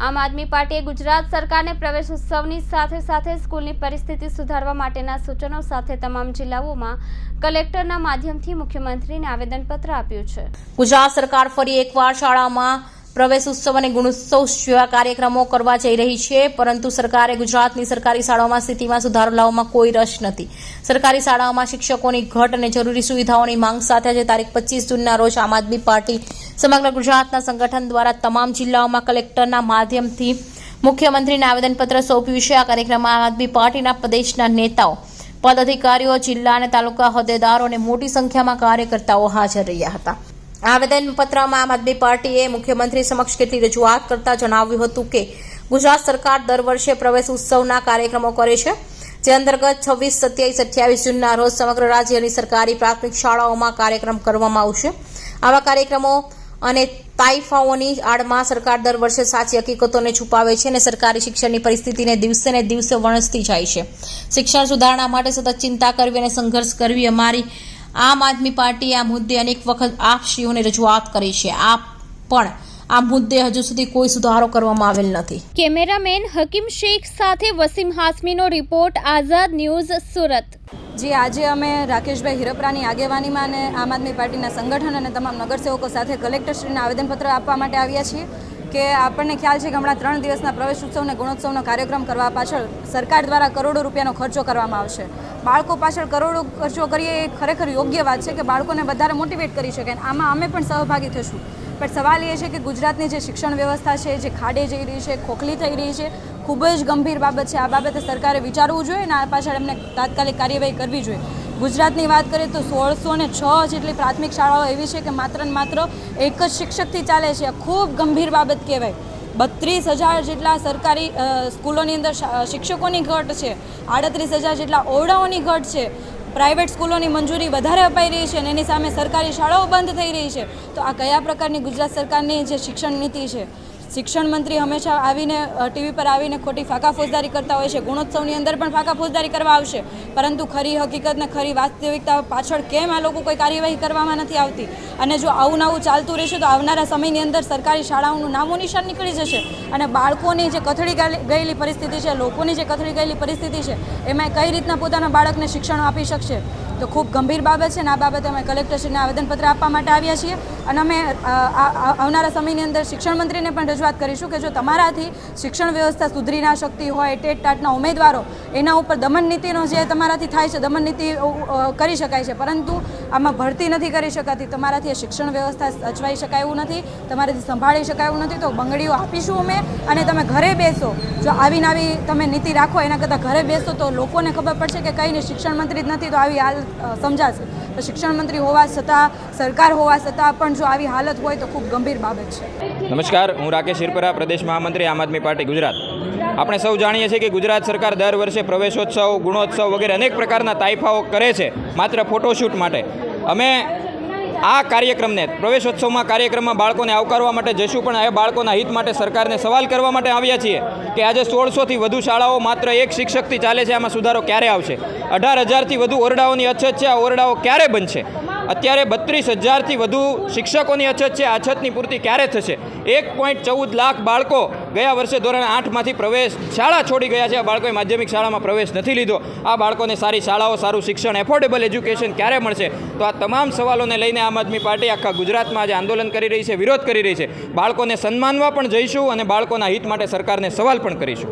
આમ આદમી પાર્ટીએ ગુજરાત સરકારને પ્રવેશ ઉત્સવની સાથે સાથે સ્કૂલની પરિસ્થિતિ સુધારવા માટેના સૂચનો સાથે તમામ જિલ્લાઓમાં કલેક્ટરના માધ્યમથી મુખ્યમંત્રીને આવેદનપત્ર આપ્યું છે. ગુજરાત સરકાર ફરી એકવાર શાળામાં પ્રવેશ ઉત્સવ અને ગુણોત્સવ જેવા કાર્યક્રમો કરવા જઈ રહી છે, પરંતુ સરકારે ગુજરાતની સરકારી શાળાઓમાં સ્થિતિમાં સુધારો લાવવામાં કોઈ રસ નથી. સરકારી શાળાઓમાં શિક્ષકોની ઘટ અને જરૂરી સુવિધાઓની માંગ સાથે આજે તારીખ પચીસ જૂનના રોજ આમ આદમી પાર્ટી સમગ્ર ગુજરાતના સંગઠન દ્વારા તમામ જિલ્લાઓમાં કલેક્ટરના માધ્યમથી મુખ્યમંત્રીને આવેદનપત્ર સોંપ્યું છે. આ કાર્યક્રમમાં આમ આદમી પાર્ટીના પ્રદેશના નેતાઓ, પદાધિકારીઓ, જિલ્લા અને તાલુકા હોદ્દેદારો અને મોટી સંખ્યામાં કાર્યકર્તાઓ હાજર રહ્યા હતા. આવેદનપત્રમાં આમ આદમી પાર્ટીએ મુખ્યમંત્રી સમક્ષ કેટલી રજૂઆત કરતા જણાવ્યું હતું કે, ગુજરાત સરકાર દર વર્ષે પ્રવેશ ઉત્સવના કાર્યક્રમો કરે છે, જે અંતર્ગત છવ્વીસ, સત્યાવીસ, અઠ્યાવીસ જૂનના રોજ સમગ્ર રાજ્યની સરકારી પ્રાથમિક શાળાઓમાં કાર્યક્રમ કરવામાં આવશે. આવા કાર્યક્રમો અને તાઇફાઓની આડમાં સરકાર દર વર્ષે સાચી હકીકતોને છુપાવે છે અને સરકારી શિક્ષણની પરિસ્થિતિને દિવસે ને દિવસે વણસતી જાય છે. શિક્ષણ સુધારણા માટે સતત ચિંતા કરવી અને સંઘર્ષ કરવી અમારી આમ આદમી પાર્ટીએ આ મુદ્દે અનેક વખત આપશ્રીઓને રજૂઆત કરી છે. આ પણ આ મુદ્દે હજુ સુધી કોઈ સુધારો કરવામાં આવેલ નથી. કેમેરામેન હકીમ શેખ સાથે વસીમ હાસમીનો રિપોર્ટ આઝાદ ન્યૂઝ સુરત. જી આજે અમે રાકેશભાઈ હિરપરાની આગેવાનીમાં અને આમ આદમી પાર્ટીના સંગઠન અને તમામ નગરસેવકો સાથે કલેક્ટરશ્રીને આવેદનપત્ર આપવા માટે આવ્યા છીએ કે આપણને ખ્યાલ છે કે હમણાં ત્રણ દિવસના પ્રવેશ ઉત્સવ અને ગુણોત્સવનો કાર્યક્રમ કરવા પાછળ સરકાર દ્વારા કરોડો રૂપિયાનો ખર્ચો કરવામાં આવશે. બાળકો પાછળ કરોડો ખર્ચો કરીએ એ ખરેખર યોગ્ય વાત છે કે બાળકોને વધારે મોટિવેટ કરી શકે આમાં અમે પણ સહભાગી થશું. પણ સવાલ એ છે કે ગુજરાતની જે શિક્ષણ વ્યવસ્થા છે, જે ખાડે જઈ રહી છે, ખોખલી થઈ રહી છે, ખૂબ જ ગંભીર બાબત છે. આ બાબતે સરકારે વિચારવું જોઈએ અને આ પાછળ એમને તાત્કાલિક કાર્યવાહી કરવી જોઈએ. ગુજરાતની વાત કરીએ તો સોળસો ને છ જેટલી પ્રાથમિક શાળાઓ એવી છે કે માત્ર ને માત્ર એક જ શિક્ષકથી ચાલે છે. ખૂબ ગંભીર બાબત કહેવાય. બત્રીસ હજાર જેટલા સરકારી સ્કૂલોની અંદર શિક્ષકોની ઘટ છે, આડત્રીસ હજાર જેટલા ઓરડાઓની ઘટ છે, પ્રાઇવેટ સ્કૂલોની મંજૂરી વધારે અપાઈ રહી છે અને એની સામે સરકારી શાળાઓ બંધ થઈ રહી છે. તો આ કયા પ્રકારની ગુજરાત સરકારની જે શિક્ષણ નીતિ છે શિક્ષણ મંત્રી હંમેશા આવીને ટીવી પર આવીને ખોટી ફાંકા ફોજદારી કરતા હોય છે. ગુણોત્સવની અંદર પણ ફાંકા ફોજદારી કરવા આવશે. પરંતુ ખરી હકીકતને ખરી વાસ્તવિકતા પાછળ કેમ આ લોકો કોઈ કાર્યવાહી કરવામાં નથી આવતી? અને જો આવું નવું ચાલતું રહેશે, તો આવનારા સમયની અંદર સરકારી શાળાઓનું નામો નિશાન નીકળી જશે. અને બાળકોની જે કથળી ગયેલી પરિસ્થિતિ છે, લોકોની જે કથળી ગયેલી પરિસ્થિતિ છે એમાં કઈ રીતના પોતાના બાળકને શિક્ષણ આપી શકશે? તો ખૂબ ગંભીર બાબત છે અને આ બાબતે અમે કલેક્ટરશ્રીને આવેદનપત્ર આપવા માટે આવ્યા છીએ. અને અમે આવનારા સમયની અંદર શિક્ષણ મંત્રીને પણ રજૂઆત કરીશું કે જો તમારાથી શિક્ષણ વ્યવસ્થા સુધરી ના શકતી હોય ટેટ ટાટના ઉમેદવારો, એના ઉપર દમન નીતિનો જે તમારાથી થાય છે, દમન નીતિ કરી શકાય છે. પરંતુ આમાં ભરતી નથી કરી શકાતી. તમારાથી શિક્ષણ વ્યવસ્થા સચવાઈ શકાય એવું નથી. તમારાથી સંભાળી શકાય એવું નથી. તો બંગડીઓ આપીશું અમે અને તમે ઘરે બેસો. જો આવીને આવી તમે નીતિ રાખો, એના કરતાં ઘરે બેસો તો લોકોને ખબર પડશે કે કંઈ નહીં, શિક્ષણ મંત્રી જ નથી તો આવી હાલ સમજાશે. તો શિક્ષણ મંત્રી હોવા છતાં, સરકાર હોવા છતાં પણ જો આવી હાલત હોય તો ખૂબ ગંભીર બાબત છે. નમસ્કાર, હું રાકેશ હિરપરા પ્રદેશ મહામંત્રી, આમ આદમી પાર્ટી, ગુજરાત. આપણે સૌ જાણીએ છીએ કે ગુજરાત સરકાર દર વર્ષે પ્રવેશોત્સવ, ગુણોત્સવ વગેરે અનેક પ્રકારના તાઇફાઓ કરે છે, માત્ર ફોટોશૂટ માટે. અમે આ કાર્યક્રમને, પ્રવેશોત્સવમાં કાર્યક્રમમાં બાળકોને આવકારવા માટે જશું પણ એ બાળકોના હિત માટે સરકારને સવાલ કરવા માટે આવ્યા છીએ કે આજે સોળસોથી વધુ શાળાઓ માત્ર એક શિક્ષકથી ચાલે છે, આમાં સુધારો ક્યારે આવશે? અઢાર હજારથી વધુ ઓરડાઓની અછત છે, આ ઓરડાઓ ક્યારે બનશે? અત્યારે બત્રીસ હજારથી વધુ શિક્ષકોની અછત છે, આ અછતની પૂર્તિ ક્યારે થશે? એક પોઈન્ટ ચૌદ લાખ બાળકો ગયા વર્ષે ધોરણ આઠમાંથી પ્રવેશ શાળા છોડી ગયા છે. આ બાળકોએ માધ્યમિક શાળામાં પ્રવેશ નથી લીધો. આ બાળકોને સારી શાળાઓ, સારું શિક્ષણ એફોર્ડેબલ એજ્યુકેશન ક્યારે મળશે? તો આ તમામ સવાલોને લઈને આમ આદમી પાર્ટી આખા ગુજરાતમાં આજે આંદોલન કરી રહી છે, વિરોધ કરી રહી છે. બાળકોને સન્માનવા પણ જઈશું અને બાળકોના હિત માટે સરકારને સવાલ પણ કરીશું.